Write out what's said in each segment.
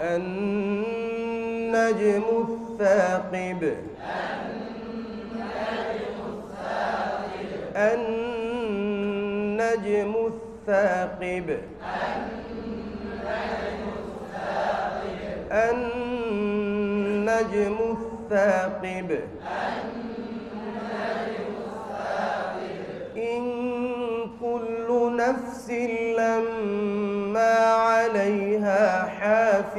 النجم الثاقب. النجم الثاقب. النجم الثاقب. إن كل نفس لما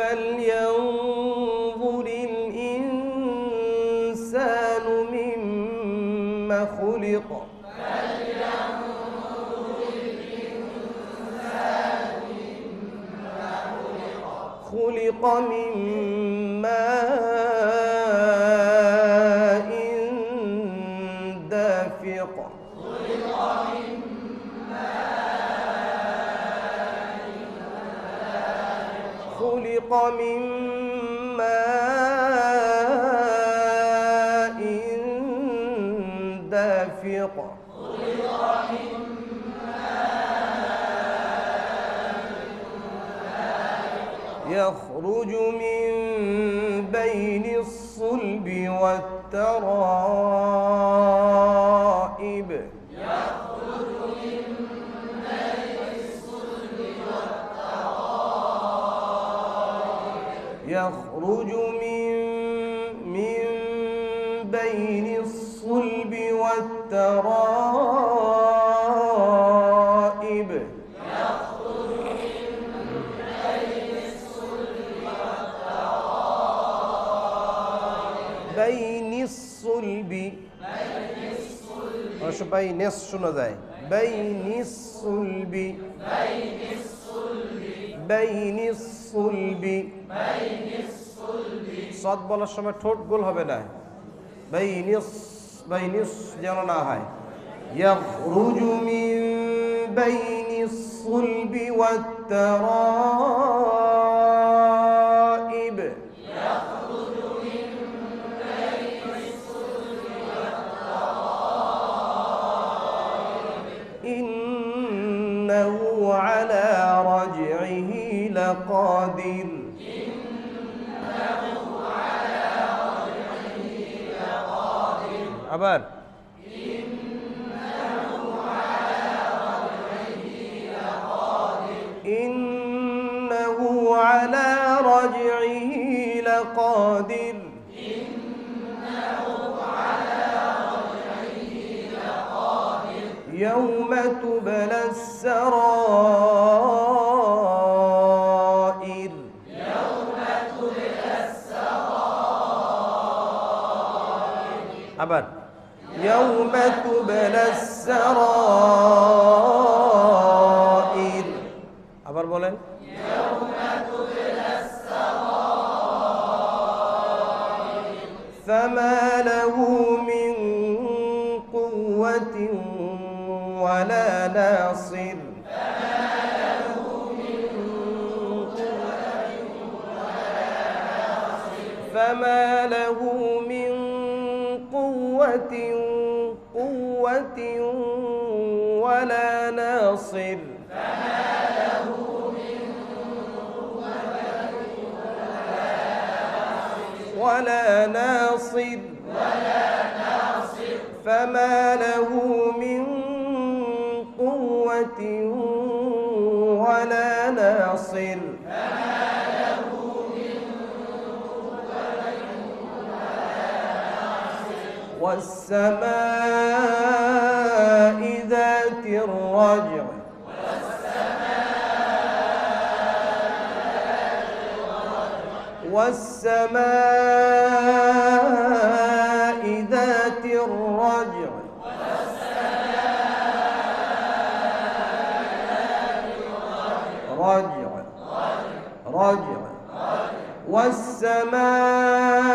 فلينظر الإنسان مما خلق خلق من ماء ماء دافق. يخرج من بين الصلب والترائب والترائب بين الصلب অবশ্য বাইনেস শোনা যায় বাইনিস সুলবি বাইনিস সুলবি সদ বলার সময় ঠোঁট গোল হবে না বাইনিস বাইনিস যেন না হয় يخرج من بين الصلب والترائب إنه على رجعه لقادر আবার إنه على رجعه لقادر يوم تبلى السرائر আবার يوم تبلى السرائر আবার বলেন فما له من قوة ولا ناصر فما له من قوة قوة ولا ناصر. ولا ناصر. فما له من قوة ولا ناصر. والسماء ذات الرجع. والسماء ذات الرجع. رجع. رجع. والسماء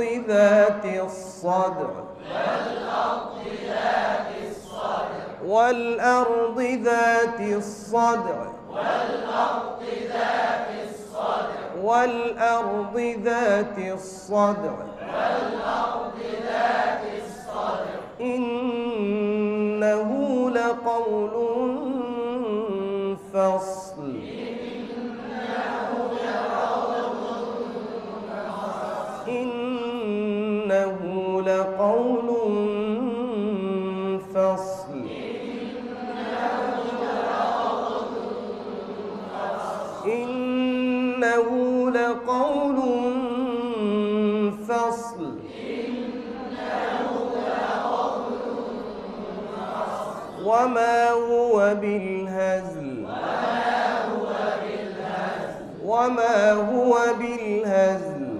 والأرض ذات الصدع والأرض ذات الصدع والأرض ذات الصدع إنه لقول فصل لقول فصل. وما هو بالهزل. وما هو بالهزل.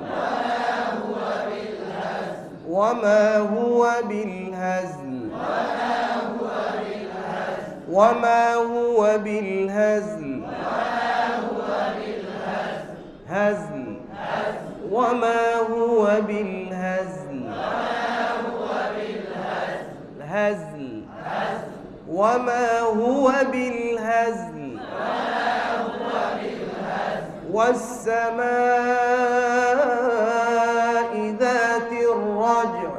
وما هو بالهزل. وما هو بالهزل. هزل وما هو بالهزل هزل وما هو بالهزل والسماء ذات الرجع.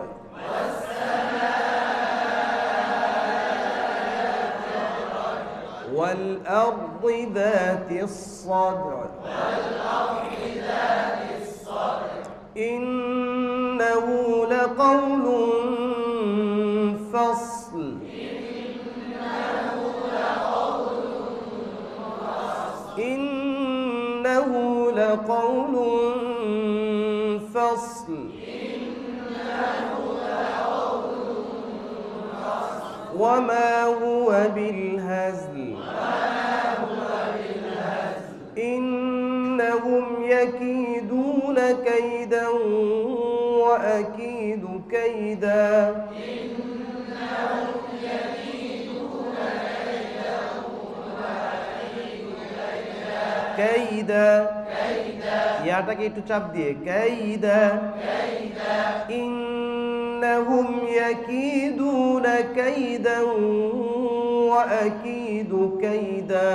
والأرض ذات الصدع. إنه لقول فصل. إنه لقول فصل. وما هو بالهزل إنهم يكيدون كيدا وأكيد كيدا كيدا ইয়াটাকে একটু চাপ দিয়ে কাইদা إنهم يكيدون كيدا وأكيد كيدا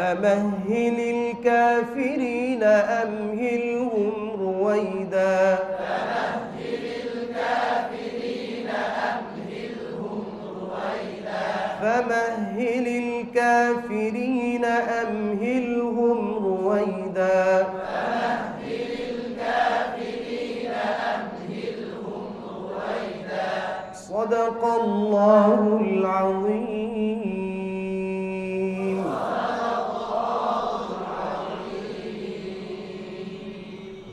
فمهل الكافرين أمهلهم رويدا. فمهل الكافرين أمهلهم رويدا. فمهل الكافرين أمهلهم رويدا صدق الله العظيم.